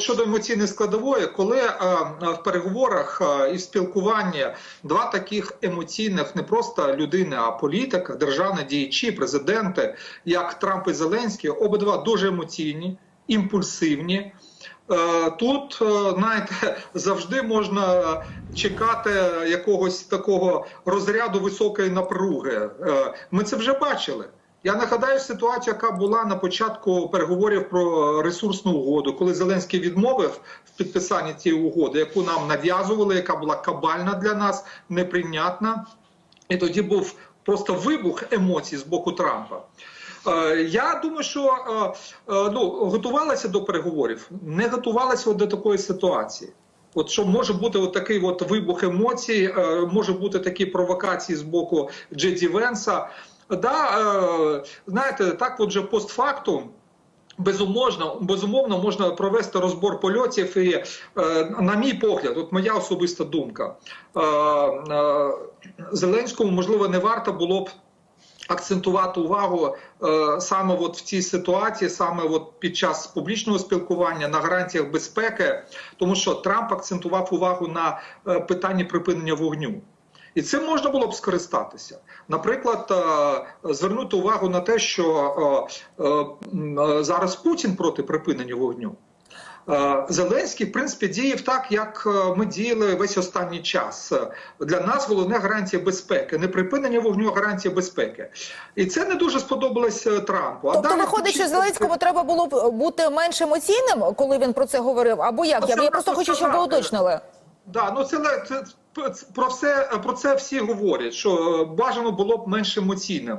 Щодо емоційної складової, коли е, е, в переговорах е, і в спілкуванні два таких емоційних не просто людини, а політика, державні діячі, президенти, як Трамп і Зеленський, обидва дуже емоційні, імпульсивні. Тут, знаєте, завжди можна чекати якогось такого розряду високої напруги. Ми це вже бачили. Я нагадаю ситуацію, яка була на початку переговорів про ресурсну угоду, коли Зеленський відмовив в підписанні цієї угоди, яку нам нав'язували, яка була кабальна для нас, неприйнятна. І тоді був просто вибух емоцій з боку Трампа. Е, Я думаю, що е, е, ну, готувалася до переговорів, не готувалася до такої ситуації. От що може бути от такий от вибух емоцій, може бути такі провокації з боку Джеді Венса. Да, е, знаєте, так от же постфактум. Безумовно, безумовно, можна провести розбор польотів, і е, на мій погляд, от моя особиста думка, е, е, Зеленському можливо не варто було б акцентувати увагу е, саме от в цій ситуації, саме от під час публічного спілкування на гарантіях безпеки, тому що Трамп акцентував увагу на е, питанні припинення вогню. І цим можна було б скористатися. Наприклад, е, звернути увагу на те, що е, е, зараз Путін проти припинення вогню. Зеленський, в принципі, діяв так, як ми діяли весь останній час. Для нас головне гарантія безпеки, не припинення вогню, а гарантія безпеки. І це не дуже сподобалось Трампу. А Тобто далі виходить, що Зеленському треба було б бути менш емоційним, коли він про це говорив, або як? Я, я просто хочу, щоб ви уточнили. Да, ну це, це про все про це всі говорять, що е, бажано було б менш емоційним.